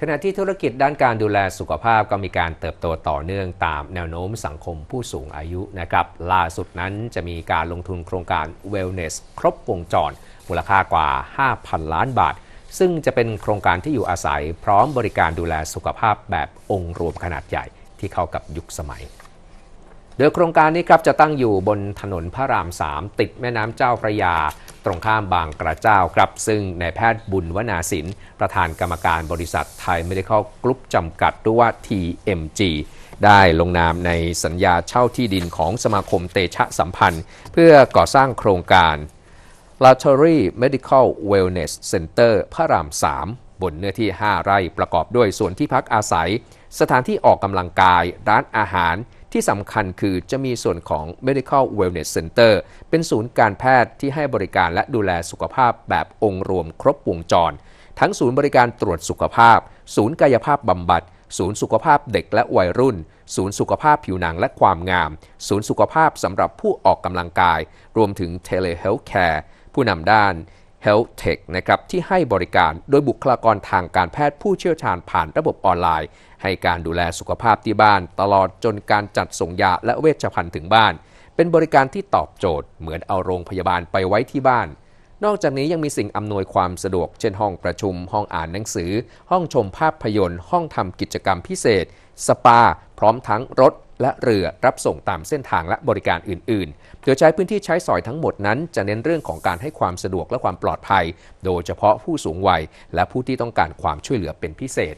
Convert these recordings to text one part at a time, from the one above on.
ขณะที่ธุรกิจด้านการดูแลสุขภาพก็มีการเติบโตต่อเนื่องตามแนวโน้มสังคมผู้สูงอายุนะครับล่าสุดนั้นจะมีการลงทุนโครงการ Wellness ครบวงจร มูลค่ากว่า 5,000 ล้านบาท ซึ่งจะเป็นโครงการที่อยู่อาศัย พร้อมบริการดูแลสุขภาพแบบองค์รวมขนาดใหญ่ที่เข้ากับยุคสมัย โดยโครงการนี้ครับจะตั้งอยู่บนถนนพระราม 3 ติดแม่น้ำเจ้าพระยา ตรงข้ามบางกระเจ้าครับ ซึ่งนายแพทย์บุญวนาสิน ประธานกรรมการบริษัทไทย Medical Group จำกัดหรือว่า TMG ได้ลงนามในสัญญาเช่าที่ดินของสมาคมเตชะสัมพันธ์ เพื่อก่อสร้างโครงการ l a t o r y Medical Wellness Center พระราม 3 บนเนื้อที่ 5 ไร่ประกอบด้วยส่วนที่พักอาศัย สถานที่ออกกำลังกาย ร้านอาหาร ที่สำคัญคือจะมีส่วนของ Medical Wellness Center เป็นศูนย์การแพทย์ที่ให้บริการและดูแลสุขภาพแบบองค์รวมครบวงจร ทั้งศูนย์บริการตรวจสุขภาพ ศูนย์กายภาพบำบัด ศูนย์สุขภาพเด็กและวัยรุ่น ศูนย์สุขภาพผิวหนังและความงาม ศูนย์สุขภาพสำหรับผู้ออกกำลังกาย รวมถึง Telehealth Care ผู้นำด้าน Health Tech นะครับที่ให้บริการโดยบุคลากรทางการแพทย์ผู้เชี่ยวชาญผ่านระบบออนไลน์ ให้การดูแลสุขภาพที่บ้าน ตลอดจนการจัดส่งยาและเวชภัณฑ์ถึงบ้าน เป็นบริการที่ตอบโจทย์ เหมือนเอาโรงพยาบาลไปไว้ที่บ้าน นอกจากนี้ยังมีสิ่งอำนวยความสะดวก เช่นห้องประชุม ห้องอ่านหนังสือ ห้องชมภาพยนตร์ ห้องทำกิจกรรมพิเศษ สปา พร้อมทั้งรถ และเรือรับส่งตามเส้นทางและบริการอื่นๆ โดยใช้พื้นที่ใช้สอยทั้งหมดนั้น จะเน้นเรื่องของการให้ความสะดวกและความปลอดภัย โดยเฉพาะผู้สูงวัย และผู้ที่ต้องการความช่วยเหลือเป็นพิเศษ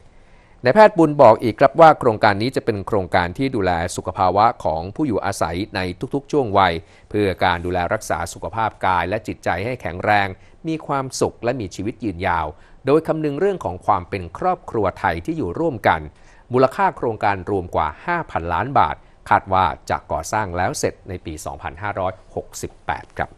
นายแพทย์บุญบอกอีกครับว่าโครงการนี้จะเป็นโครงการที่ดูแลสุขภาวะของผู้อยู่อาศัยในทุกๆ ช่วงวัย เพื่อการดูแลรักษาสุขภาพกายและจิตใจให้แข็งแรง มีความสุขและมีชีวิตยืนยาว โดยคำนึงเรื่องของความเป็นครอบครัวไทยที่อยู่ร่วมกัน มูลค่าโครงการรวมกว่า 5,000 ล้านบาท คาดว่าจะก่อสร้างแล้วเสร็จในปี 2568 ครับ